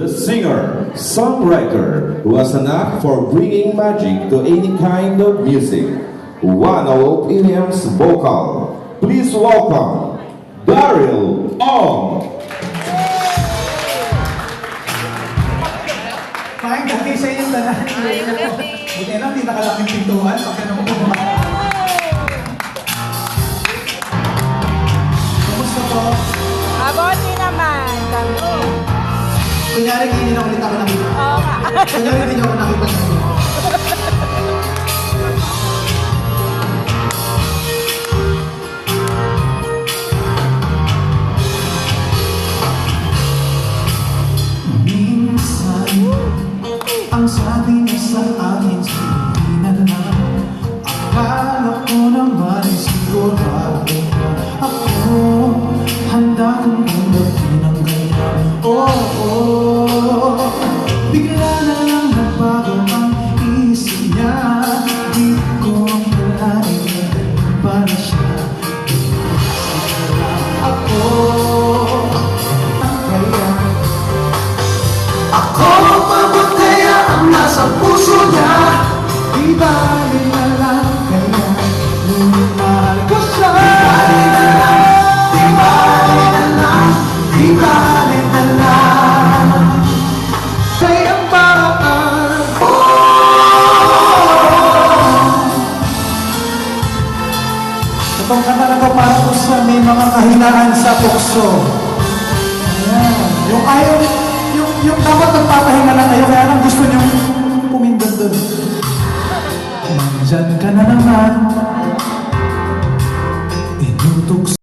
The singer, songwriter who has a knack for bringing magic to any kind of music. One of Williams' vocal. Please welcome Daryl Ong. Fine, dati sa inyong tanan. Buti lang, di nakalaking pintuan. Pagka naman po Kumusta po? Aboti naman. Kami. Kunyari, hindi na ulit ako nakita. Oo nga. Kunyari, hindi ako nakita sa inyo. Ang sabi niya sa akin, hindi na lang. Akala ko naman sigurado na ako handa kong tanggapin ang ganyan. Oo, oh, bigla na lang nagbago ang isip. Di ko akalain na ganun pala ako ang kaya. Ako mabutaya ang nasa puso niya Itong kanta na to para po sa may mga kahinaan sa tukso. Yung ayaw, yung, yung dapat nagpapahinga lang kayo, kaya lang gusto nyo pumindot doon. Nandyan ka na naman,